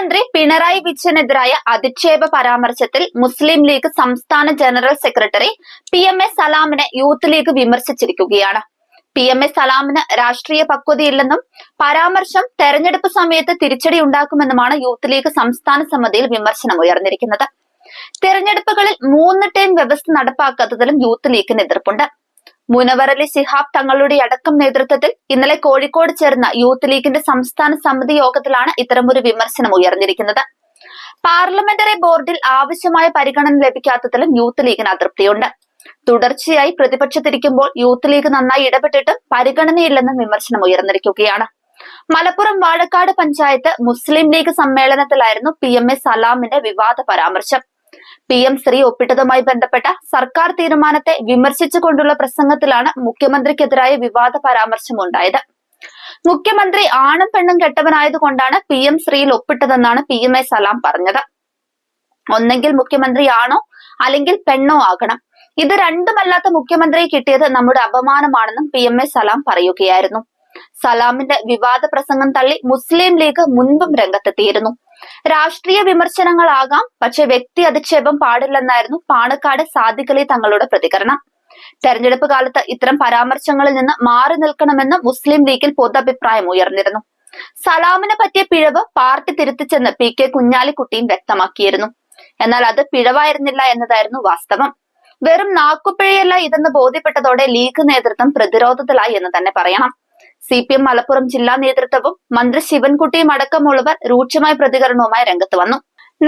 മുഖ്യമന്ത്രി പിണറായി വിജയനെതിരായ അധിക്ഷേപ പരാമർശത്തിൽ മുസ്ലിം ലീഗ് സംസ്ഥാന general secretary P M A സലാമിനെ youth League വിമർശിച്ചിരിക്കുകയാണ്. പി എം എ സലാമിന് രാഷ്ട്രീയ പക്വതയില്ലെന്നും പരാമർശം തെരഞ്ഞെടുപ്പ് സമയത്ത് തിരിച്ചടി ഉണ്ടാക്കുമെന്നുമാണ് യൂത്ത് ലീഗ് സംസ്ഥാന സമിതിയിൽ വിമർശനം ഉയർന്നിരിക്കുന്നത്. തെരഞ്ഞെടുപ്പുകളിൽ മൂന്ന് ടേം വ്യവസ്ഥ നടപ്പാക്കാത്തതിലും യൂത്ത് ലീഗിന് എതിർപ്പുണ്ട്. മുനവറലി സിഹാബ് തങ്ങളുടെ അടക്കം നേതൃത്വത്തിൽ ഇന്നലെ കോഴിക്കോട് ചേർന്ന യൂത്ത് ലീഗിന്റെ സംസ്ഥാന സമിതി യോഗത്തിലാണ് ഇത്തരമൊരു വിമർശനം ഉയർന്നിരിക്കുന്നത്. പാർലമെന്ററി ബോർഡിൽ ആവശ്യമായ പരിഗണന ലഭിക്കാത്തതിലും യൂത്ത് ലീഗിന് അതൃപ്തിയുണ്ട്. തുടർച്ചയായി പ്രതിപക്ഷത്തിരിക്കുമ്പോൾ യൂത്ത് ലീഗ് നന്നായി ഇടപെട്ടിട്ടും പരിഗണനയില്ലെന്നും വിമർശനം ഉയർന്നിരിക്കുകയാണ്. മലപ്പുറം വാഴക്കാട് പഞ്ചായത്ത് മുസ്ലിം ലീഗ് സമ്മേളനത്തിലായിരുന്നു പി എം എ സലാമിന്റെ വിവാദ പരാമർശം. പി എം ശ്രീ ഒപ്പിട്ടതുമായി ബന്ധപ്പെട്ട സർക്കാർ തീരുമാനത്തെ വിമർശിച്ചുകൊണ്ടുള്ള പ്രസംഗത്തിലാണ് മുഖ്യമന്ത്രിക്കെതിരായ വിവാദ പരാമർശമുണ്ടായത്. മുഖ്യമന്ത്രി ആണും പെണ്ണും കെട്ടവനായതുകൊണ്ടാണ് പി എം ശ്രീയിൽ ഒപ്പിട്ടതെന്നാണ് പി എം എ സലാം പറഞ്ഞത്. ഒന്നെങ്കിൽ മുഖ്യമന്ത്രി ആണോ അല്ലെങ്കിൽ പെണ്ണോ ആകണം. ഇത് രണ്ടുമല്ലാത്ത മുഖ്യമന്ത്രിയെ കിട്ടിയത് നമ്മുടെ അപമാനമാണെന്നും പി എം എ സലാം പറയുകയായിരുന്നു. സലാമിന്റെ വിവാദ പ്രസംഗം തള്ളി മുസ്ലിം ലീഗ് മുൻപും രംഗത്തെത്തിയിരുന്നു. രാഷ്ട്രീയ വിമർശനങ്ങളാകാം പക്ഷെ വ്യക്തി അധിക്ഷേപം പാടില്ലെന്നായിരുന്നു പാണക്കാട് സാദിഖലി തങ്ങളുടെ പ്രതികരണം. തെരഞ്ഞെടുപ്പ് കാലത്ത് ഇത്തരം പരാമർശങ്ങളിൽ നിന്ന് മാറി നിൽക്കണമെന്ന് മുസ്ലിം ലീഗിൽ പൊതഭിപ്രായം ഉയർന്നിരുന്നു. സലാമിനെ പറ്റിയ പിഴവ് പാർട്ടി തിരുത്തിച്ചെന്ന് പി കെ കുഞ്ഞാലിക്കുട്ടിയും വ്യക്തമാക്കിയിരുന്നു. എന്നാൽ അത് പിഴവായിരുന്നില്ല എന്നതായിരുന്നു വാസ്തവം. വെറും നാക്കുപിഴയല്ല ഇതെന്ന് ബോധ്യപ്പെട്ടതോടെ ലീഗ് നേതൃത്വം പ്രതിരോധത്തിലായി എന്ന് തന്നെ പറയണം. സി പി എം മലപ്പുറം ജില്ലാ നേതൃത്വവും മന്ത്രി ശിവൻകുട്ടിയും അടക്കമുള്ളവർ രൂക്ഷമായ പ്രതികരണവുമായി രംഗത്ത് വന്നു.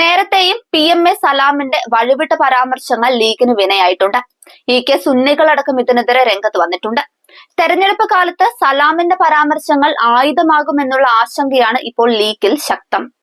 നേരത്തെയും പി എം എ സലാമിന്റെ വഴിവിട്ട പരാമർശങ്ങൾ ലീഗിന് വിനയായിട്ടുണ്ട്. ഇ കെ സുന്നികളടക്കം ഇതിനെതിരെ രംഗത്ത് വന്നിട്ടുണ്ട്. തെരഞ്ഞെടുപ്പ് കാലത്ത് സലാമിന്റെ പരാമർശങ്ങൾ ആയുധമാകുമെന്നുള്ള ആശങ്കയാണ് ഇപ്പോൾ ലീഗിൽ ശക്തം.